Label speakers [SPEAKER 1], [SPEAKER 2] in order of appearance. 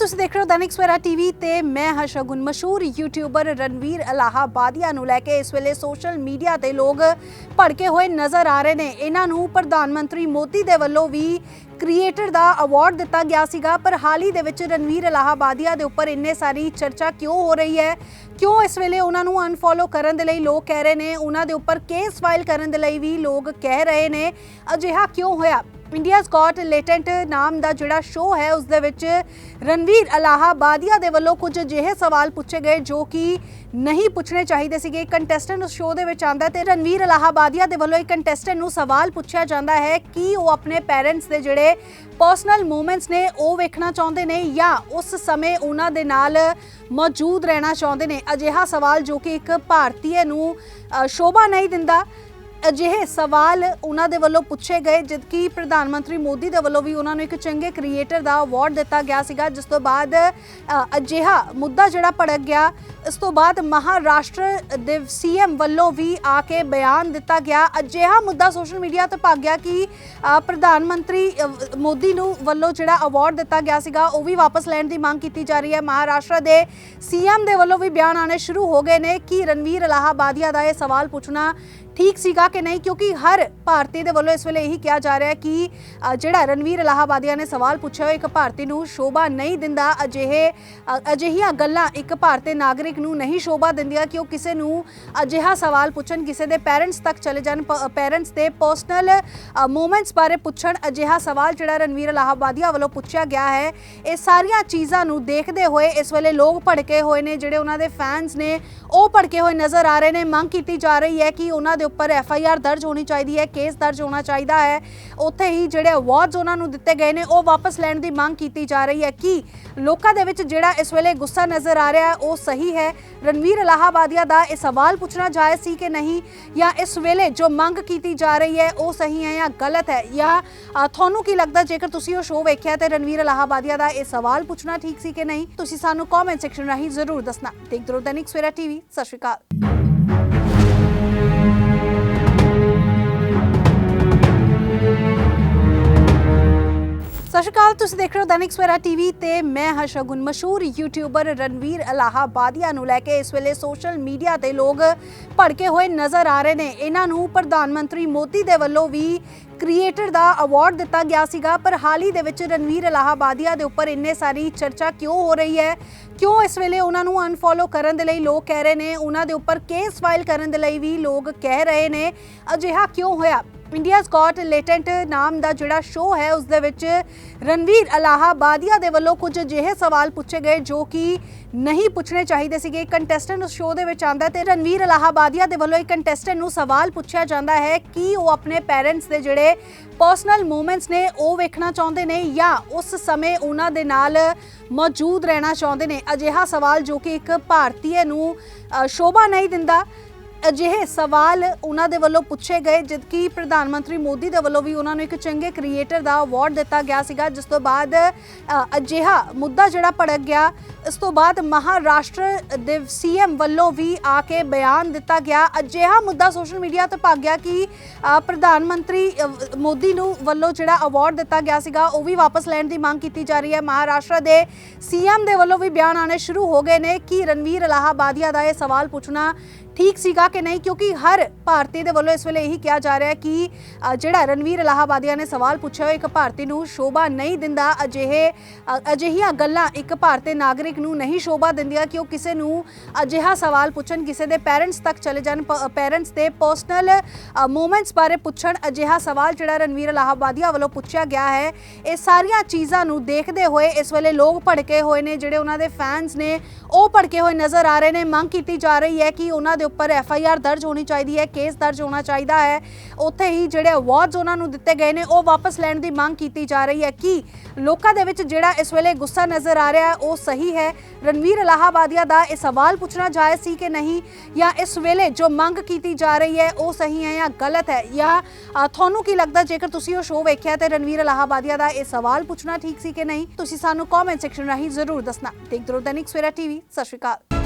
[SPEAKER 1] ਤੁਸੀਂ ਦੇਖ ਰਹੇ ਹੋ ਦੈਨਿਕ ਸਵੇਰਾ ਟੀਵੀ ਤੇ ਮੈਂ ਹਾਂ ਸ਼ਗੁਨ ਮਸ਼ਹੂਰ ਯੂਟਿਊਬਰ ਰਣਵੀਰ ਅਲਾਹਾਬਾਦੀਆ ਨੂੰ ਲੈ ਕੇ ਇਸ ਵੇਲੇ ਸੋਸ਼ਲ ਮੀਡੀਆ ਤੇ ਲੋਕ ਭੜਕੇ ਹੋਏ ਨਜ਼ਰ ਆ ਰਹੇ ਨੇ। ਇਹਨਾਂ ਨੂੰ ਪ੍ਰਧਾਨ ਮੰਤਰੀ ਮੋਦੀ ਦੇ ਵੱਲੋਂ ਵੀ ਕ੍ਰੀਏਟਰ ਦਾ ਅਵਾਰਡ ਦਿੱਤਾ ਗਿਆ ਸੀਗਾ, ਪਰ ਹਾਲ ਹੀ ਦੇ ਵਿੱਚ ਰਣਵੀਰ ਅਲਾਹਾਬਾਦੀਆ ਦੇ ਉੱਪਰ ਇੰਨੇ ਸਾਰੀ ਚਰਚਾ ਕਿਉਂ ਹੋ ਰਹੀ ਹੈ? ਕਿਉਂ ਇਸ ਵੇਲੇ ਉਹਨਾਂ ਨੂੰ ਅਨਫੋਲੋ ਕਰਨ ਦੇ ਲਈ ਲੋਕ ਕਹਿ ਰਹੇ ਨੇ? ਉਹਨਾਂ ਦੇ ਉੱਪਰ ਕੇਸ ਫਾਈਲ ਕਰਨ ਦੇ ਲਈ ਵੀ ਲੋਕ ਕਹਿ ਰਹੇ ਨੇ। ਅਜਿਹਾ ਕਿਉਂ ਹੋਇਆ? ਇੰਡੀਆਜ਼ ਗॉट ਲੇਟੈਂਟ ਨਾਮ ਦਾ ਜਿਹੜਾ ਸ਼ੋਅ ਹੈ, ਉਸ ਦੇ ਵਿੱਚ ਰਣਵੀਰ ਅਲਾਹਾਬਾਦੀਆ ਦੇ ਵੱਲੋਂ ਕੁਝ ਅਜਿਹੇ ਸਵਾਲ ਪੁੱਛੇ ਗਏ ਜੋ ਕਿ ਨਹੀਂ ਪੁੱਛਣੇ ਚਾਹੀਦੇ ਸੀਗੇ। ਕੰਟੈਸਟੈਂਟ ਉਸ ਸ਼ੋਅ ਦੇ ਵਿੱਚ ਆਂਦਾ ਤੇ ਰਣਵੀਰ ਅਲਾਹਾਬਾਦੀਆ ਦੇ ਵੱਲੋਂ ਇੱਕ ਕੰਟੈਸਟੈਂਟ ਨੂੰ ਸਵਾਲ ਪੁੱਛਿਆ ਜਾਂਦਾ ਹੈ ਕਿ ਉਹ ਆਪਣੇ ਪੈਰੈਂਟਸ ਦੇ ਜਿਹੜੇ ਪਰਸਨਲ ਮੂਮੈਂਟਸ ਨੇ, ਉਹ ਵੇਖਣਾ ਚਾਹੁੰਦੇ ਨੇ ਜਾਂ ਉਸ ਸਮੇਂ ਉਹਨਾਂ ਦੇ ਨਾਲ ਮੌਜੂਦ ਰਹਿਣਾ ਚਾਹੁੰਦੇ ਨੇ? ਅਜਿਹਾ ਸਵਾਲ ਜੋ ਕਿ ਇੱਕ ਭਾਰਤੀਏ ਨੂੰ ਸ਼ੋਭਾ ਨਹੀਂ ਦਿੰਦਾ। ਅਜਿਹੇ ਸਵਾਲ ਉਹਨਾਂ ਦੇ ਵੱਲੋਂ ਪੁੱਛੇ ਗਏ, ਜਦਕਿ ਪ੍ਰਧਾਨ ਮੰਤਰੀ ਮੋਦੀ ਦੇ ਵੱਲੋਂ ਵੀ ਉਹਨਾਂ ਨੂੰ ਇੱਕ ਚੰਗੇ ਕ੍ਰੀਏਟਰ ਦਾ ਅਵਾਰਡ ਦਿੱਤਾ ਗਿਆ ਸੀਗਾ, ਜਿਸ ਤੋਂ ਬਾਅਦ ਅਜਿਹਾ ਮੁੱਦਾ ਜਿਹੜਾ ਭੜਕ ਗਿਆ, ਇਸ ਤੋਂ ਬਾਅਦ ਮਹਾਰਾਸ਼ਟਰ ਦੇ ਸੀਐਮ ਵੱਲੋਂ ਵੀ ਆ ਕੇ ਬਿਆਨ ਦਿੱਤਾ ਗਿਆ। ਅਜਿਹਾ ਮੁੱਦਾ ਸੋਸ਼ਲ ਮੀਡੀਆ ਤੇ ਭੱਗ ਗਿਆ ਕਿ ਪ੍ਰਧਾਨ ਮੰਤਰੀ ਮੋਦੀ ਨੂੰ ਵੱਲੋਂ ਜਿਹੜਾ ਅਵਾਰਡ ਦਿੱਤਾ ਗਿਆ ਸੀਗਾ, ਉਹ ਵੀ ਵਾਪਸ ਲੈਣ ਦੀ ਮੰਗ ਕੀਤੀ ਜਾ ਰਹੀ ਹੈ। ਮਹਾਰਾਸ਼ਟਰ ਦੇ ਸੀਐਮ ਦੇ ਵੱਲੋਂ ਵੀ ਬਿਆਨ ਆਣੇ ਸ਼ੁਰੂ ਹੋ ਗਏ ਨੇ। ਕਿ ਰਣਵੀਰ ਅਲਾਹਾਬਾਦੀਆ ਦਾ ਇਹ ਸਵਾਲ ਪੁੱਛਣਾ ਠੀਕ ਸੀਗਾ ਕਿ ਨਹੀਂ? ਕਿਉਂਕਿ ਹਰ ਭਾਰਤੀ ਦੇ ਵੱਲੋਂ ਇਸ ਵੇਲੇ ਇਹੀ ਕਿਹਾ ਜਾ ਰਿਹਾ ਹੈ ਕਿ ਜਿਹੜਾ ਰਣਵੀਰ ਅਲਾਹਾਬਾਦੀਆ ਨੇ ਸਵਾਲ ਪੁੱਛਿਆ ਹੋਇਆ, ਇੱਕ ਭਾਰਤੀ ਨੂੰ ਸ਼ੋਭਾ ਨਹੀਂ ਦਿੰਦਾ, ਅਜਿਹੇ ਅਜਿਹੀਆਂ ਗੱਲਾਂ ਇੱਕ ਭਾਰਤੀ ਨਾਗਰਿਕ ਨੂੰ ਨਹੀਂ ਸ਼ੋਭਾ ਦਿੰਦੀਆਂ ਕਿ ਉਹ ਕਿਸੇ ਨੂੰ ਅਜਿਹਾ ਸਵਾਲ ਪੁੱਛਣ, ਕਿਸੇ ਦੇ ਪੈਰੈਂਟਸ ਤੱਕ ਚਲੇ ਜਾਣ ਪੈਰੈਂਟਸ ਦੇ ਪਰਸਨਲ ਮੂਮੈਂਟਸ ਬਾਰੇ ਪੁੱਛਣ, ਅਜਿਹਾ ਸਵਾਲ ਜਿਹੜਾ ਰਣਵੀਰ ਅਲਾਹਾਬਾਦੀਆ ਵੱਲੋਂ ਪੁੱਛਿਆ ਗਿਆ ਹੈ। ਇਹ ਸਾਰੀਆਂ ਚੀਜ਼ਾਂ ਨੂੰ ਦੇਖਦੇ ਹੋਏ ਇਸ ਵੇਲੇ ਲੋਕ ਭੜਕੇ ਹੋਏ ਨੇ, ਜਿਹੜੇ ਉਹਨਾਂ ਦੇ ਫੈਨਸ ਨੇ, ਉਹ ਭੜਕੇ ਹੋਏ ਨਜ਼ਰ ਆ ਰਹੇ ਨੇ। ਮੰਗ ਕੀਤੀ ਜਾ ਰਹੀ ਹੈ ਕਿ ਉਹਨਾਂ ਦੇ ਉੱਪਰ ਐਫ ਆਈ ਆਰ ਦਰਜ ਹੋਣੀ ਚਾਹੀਦੀ ਹੈ ਕੇਸ ਦਰਜ ਹੋਣਾ ਚਾਹੀਦਾ ਹੈ। ਉੱਥੇ ਹੀ ਜਿਹੜੇ ਅਵਾਰਡਸ ਉਹਨਾਂ ਨੂੰ ਦਿੱਤੇ ਗਏ ਨੇ, ਉਹ ਵਾਪਸ ਲੈਣ ਦੀ ਮੰਗ ਕੀਤੀ ਜਾ ਰਹੀ ਹੈ ਕਿ ਲੋਕਾਂ ਦੇ ਵਿੱਚ ਜਿਹੜਾ ਇਸ ਵੇਲੇ ਗੁੱਸਾ ਨਜ਼ਰ ਆ ਰਿਹਾ ਹੈ ਉਹ ਸਹੀ ਹੈ। ਰਣਵੀਰ ਅਲਾਹਾਬਾਦੀਆ ਦਾ ਇਹ ਸਵਾਲ ਪੁੱਛਣਾ ਜਾਇਜ਼ ਸੀ ਕਿ ਨਹੀਂ, ਜਾਂ ਇਸ ਵੇਲੇ ਜੋ ਮੰਗ ਕੀਤੀ ਜਾ ਰਹੀ ਹੈ, ਉਹ ਸਹੀ ਹੈ ਜਾਂ ਗਲਤ ਹੈ? ਜਾਂ ਤੁਹਾਨੂੰ ਕੀ ਲੱਗਦਾ, ਜੇਕਰ ਤੁਸੀਂ ਉਹ ਸ਼ੋਅ ਵੇਖਿਆ ਤੇ ਰਣਵੀਰ ਅਲਾਹਾਬਾਦੀਆ ਦਾ ਇਹ ਸਵਾਲ ਪੁੱਛਣਾ ਠੀਕ ਸੀ ਕਿ ਨਹੀਂ, ਤੁਸੀਂ ਸਾਨੂੰ ਕਮੈਂਟ ਸੈਕਸ਼ਨ ਰਾਹੀਂ ਜ਼ਰੂਰ ਦੱਸਣਾ। ਦੇਖਦੇ ਰਹੋ ਦੈਨਿਕ ਸਵੇਰਾ ਟੀਵੀ ਸਤਿ ਸ਼੍ਰੀ ਅਕਾਲ। ਸਤਿ ਸ਼੍ਰੀ ਅਕਾਲ, ਤੁਸੀਂ ਦੇਖ ਰਹੇ ਹੋ ਦੈਨਿਕ ਸਵੇਰਾ ਟੀਵੀ ਤੇ ਮੈਂ ਹਾਂ ਸ਼ਗੁਨ ਮਸ਼ਹੂਰ ਯੂਟਿਊਬਰ ਰਣਵੀਰ ਅਲਾਹਾਬਾਦੀਆ ਨੂੰ ਲੈ ਕੇ ਇਸ ਵੇਲੇ ਸੋਸ਼ਲ ਮੀਡੀਆ ਤੇ ਲੋਕ ਭੜਕੇ ਹੋਏ ਨਜ਼ਰ ਆ ਰਹੇ ਨੇ। ਇਹਨਾਂ ਨੂੰ ਪ੍ਰਧਾਨ ਮੰਤਰੀ ਮੋਦੀ ਦੇ ਵੱਲੋਂ ਵੀ ਕ੍ਰੀਏਟਰ ਦਾ ਅਵਾਰਡ ਦਿੱਤਾ ਗਿਆ ਸੀਗਾ, ਪਰ ਹਾਲ ਹੀ ਦੇ ਵਿੱਚ ਰਣਵੀਰ ਅਲਾਹਾਬਾਦੀਆ ਦੇ ਉੱਪਰ ਇੰਨੇ ਸਾਰੀ ਚਰਚਾ ਕਿਉਂ ਹੋ ਰਹੀ ਹੈ? ਕਿਉਂ ਇਸ ਵੇਲੇ ਉਹਨਾਂ ਨੂੰ ਅਨਫੋਲੋ ਕਰਨ ਦੇ ਲਈ ਲੋਕ ਕਹਿ ਰਹੇ ਨੇ? ਉਹਨਾਂ ਦੇ ਉੱਪਰ ਕੇਸ ਫਾਈਲ ਕਰਨ ਦੇ ਲਈ ਵੀ ਲੋਕ ਕਹਿ ਰਹੇ ਨੇ। ਅਜਿਹਾ ਕਿਉਂ ਹੋਇਆ? ਇੰਡੀਆਜ਼ ਗॉट ਲੇਟੈਂਟ ਨਾਮ ਦਾ ਜਿਹੜਾ ਸ਼ੋਅ ਹੈ, ਉਸ ਦੇ ਵਿੱਚ ਰਣਵੀਰ ਅਲਾਹਾਬਾਦੀਆ ਦੇ ਵੱਲੋਂ ਕੁਝ ਅਜਿਹੇ ਸਵਾਲ ਪੁੱਛੇ ਗਏ ਜੋ ਕਿ ਨਹੀਂ ਪੁੱਛਣੇ ਚਾਹੀਦੇ ਸੀਗੇ। ਕੰਟੈਸਟੈਂਟ ਉਸ ਸ਼ੋਅ ਦੇ ਵਿੱਚ ਆਂਦਾ ਤੇ ਰਣਵੀਰ ਅਲਾਹਾਬਾਦੀਆ ਦੇ ਵੱਲੋਂ ਇੱਕ ਕੰਟੈਸਟੈਂਟ ਨੂੰ ਸਵਾਲ ਪੁੱਛਿਆ ਜਾਂਦਾ ਹੈ ਕਿ ਉਹ ਆਪਣੇ ਪੈਰੈਂਟਸ ਦੇ ਜਿਹੜੇ ਪਰਸਨਲ ਮੂਮੈਂਟਸ ਨੇ, ਉਹ ਵੇਖਣਾ ਚਾਹੁੰਦੇ ਨੇ ਜਾਂ ਉਸ ਸਮੇਂ ਉਹਨਾਂ ਦੇ ਨਾਲ ਮੌਜੂਦ ਰਹਿਣਾ ਚਾਹੁੰਦੇ ਨੇ? ਅਜਿਹਾ ਸਵਾਲ ਜੋ ਕਿ ਇੱਕ ਭਾਰਤੀਏ ਨੂੰ ਸ਼ੋਭਾ ਨਹੀਂ ਦਿੰਦਾ। ਅਜਿਹੇ ਸਵਾਲ ਉਹਨਾਂ ਦੇ ਵੱਲੋਂ ਪੁੱਛੇ ਗਏ, ਜਦਕਿ ਪ੍ਰਧਾਨ ਮੰਤਰੀ ਮੋਦੀ ਦੇ ਵੱਲੋਂ ਵੀ ਉਹਨਾਂ ਨੂੰ ਇੱਕ ਚੰਗੇ ਕ੍ਰੀਏਟਰ ਦਾ ਅਵਾਰਡ ਦਿੱਤਾ ਗਿਆ ਸੀਗਾ, ਜਿਸ ਤੋਂ ਬਾਅਦ ਅਜਿਹਾ ਮੁੱਦਾ ਜਿਹੜਾ ਭੜਕ ਗਿਆ, ਇਸ ਤੋਂ ਬਾਅਦ ਮਹਾਰਾਸ਼ਟਰ ਦੇ ਸੀਐਮ ਵੱਲੋਂ ਵੀ ਆ ਕੇ ਬਿਆਨ ਦਿੱਤਾ ਗਿਆ। ਅਜਿਹਾ ਮੁੱਦਾ ਸੋਸ਼ਲ ਮੀਡੀਆ ਤੇ ਭੱਗ ਗਿਆ ਕਿ ਪ੍ਰਧਾਨ ਮੰਤਰੀ ਮੋਦੀ ਨੂੰ ਵੱਲੋਂ ਜਿਹੜਾ ਅਵਾਰਡ ਦਿੱਤਾ ਗਿਆ ਸੀਗਾ, ਉਹ ਵੀ ਵਾਪਸ ਲੈਣ ਦੀ ਮੰਗ ਕੀਤੀ ਜਾ ਰਹੀ ਹੈ। ਮਹਾਰਾਸ਼ਟਰ ਦੇ ਸੀਐਮ ਦੇ ਵੱਲੋਂ ਵੀ ਬਿਆਨ ਆਣੇ ਸ਼ੁਰੂ ਹੋ ਗਏ ਨੇ। ਕਿ ਰਣਵੀਰ ਅਲਾਹਾਬਾਦੀਆ ਦਾ ਇਹ ਸਵਾਲ ਪੁੱਛਣਾ ਠੀਕ ਸੀਗਾ ਕਿ ਨਹੀਂ? ਕਿਉਂਕਿ ਹਰ ਭਾਰਤੀ ਦੇ ਵੱਲੋਂ ਇਸ ਵੇਲੇ ਇਹੀ ਕਿਹਾ ਜਾ ਰਿਹਾ ਹੈ ਕਿ ਜਿਹੜਾ ਰਣਵੀਰ ਅਲਾਹਾਬਾਦੀਆ ਨੇ ਸਵਾਲ ਪੁੱਛਿਆ ਉਹ ਇੱਕ ਭਾਰਤੀ ਨੂੰ ਸ਼ੋਭਾ ਨਹੀਂ ਦਿੰਦਾ, ਅਜਿਹੇ ਅਜਿਹੀਆਂ ਗੱਲਾਂ ਇੱਕ ਭਾਰਤੀ ਨਾਗਰਿਕ ਨੂੰ ਨਹੀਂ ਸ਼ੋਭਾ ਦਿੰਦੀਆਂ ਕਿ ਉਹ ਕਿਸੇ ਨੂੰ ਅਜਿਹਾ ਸਵਾਲ ਪੁੱਛਣ, ਕਿਸੇ ਦੇ ਪੈਰੈਂਟਸ ਤੱਕ ਚਲੇ ਜਾਣ ਪੈਰੈਂਟਸ ਦੇ ਪਰਸਨਲ ਮੂਮੈਂਟਸ ਬਾਰੇ ਪੁੱਛਣ, ਅਜਿਹਾ ਸਵਾਲ ਜਿਹੜਾ ਰਣਵੀਰ ਅਲਾਹਾਬਾਦੀਆ ਵੱਲੋਂ ਪੁੱਛਿਆ ਗਿਆ ਹੈ। ਇਹ ਸਾਰੀਆਂ ਚੀਜ਼ਾਂ ਨੂੰ ਦੇਖਦੇ ਹੋਏ ਇਸ ਵੇਲੇ ਲੋਕ ਭੜਕੇ ਹੋਏ ਨੇ, ਜਿਹੜੇ ਉਹਨਾਂ ਦੇ ਫੈਨਸ ਨੇ ਉਹ ਭੜਕੇ ਹੋਏ ਨਜ਼ਰ ਆ ਰਹੇ ਨੇ। ਮੰਗ ਕੀਤੀ ਜਾ ਰਹੀ ਹੈ ਕਿ ਉਹਨਾਂ ਦੇ ਉੱਪਰ ਐਫ ਆਈ ਆਰ ਦਰਜ ਹੋਣੀ ਚਾਹੀਦੀ ਹੈ, ਕੇਸ ਦਰਜ ਹੋਣਾ ਚਾਹੀਦਾ ਹੈ। ਉੱਥੇ ਹੀ ਜਿਹੜੇ ਅਵਾਰਡਸ ਉਹਨਾਂ ਨੂੰ ਦਿੱਤੇ ਗਏ ਨੇ, ਉਹ ਵਾਪਸ ਲੈਣ ਦੀ ਮੰਗ ਕੀਤੀ ਜਾ ਰਹੀ ਹੈ ਕਿ ਲੋਕਾਂ ਦੇ ਵਿੱਚ ਜਿਹੜਾ ਇਸ ਵੇਲੇ ਗੁੱਸਾ ਨਜ਼ਰ ਆ ਰਿਹਾ ਹੈ ਉਹ ਸਹੀ ਹੈ। ਰਣਵੀਰ ਅਲਾਹਾਬਾਦੀਆ ਦਾ ਇਹ ਸਵਾਲ ਪੁੱਛਣਾ ਜਾਇਜ਼ ਸੀ ਕਿ ਨਹੀਂ, ਜਾਂ ਇਸ ਵੇਲੇ ਜੋ ਮੰਗ ਕੀਤੀ ਜਾ ਰਹੀ ਹੈ, ਉਹ ਸਹੀ ਹੈ ਜਾਂ ਗਲਤ ਹੈ? ਜਾਂ ਤੁਹਾਨੂੰ ਕੀ ਲੱਗਦਾ, ਜੇਕਰ ਤੁਸੀਂ ਉਹ ਸ਼ੋਅ ਵੇਖਿਆ ਤੇ ਰਣਵੀਰ ਅਲਾਹਾਬਾਦੀਆ ਦਾ ਇਹ ਸਵਾਲ ਪੁੱਛਣਾ ਠੀਕ ਸੀ ਕਿ ਨਹੀਂ, ਤੁਸੀਂ ਸਾਨੂੰ ਕਮੈਂਟ ਸੈਕਸ਼ਨ ਰਾਹੀਂ ਜ਼ਰੂਰ ਦੱਸਣਾ। ਦੇਖਦੇ ਰਹੋ ਦੈਨਿਕ ਸਵੇਰਾ ਟੀਵੀ। ਸਤਿ ਸ਼੍ਰੀ ਅਕਾਲ।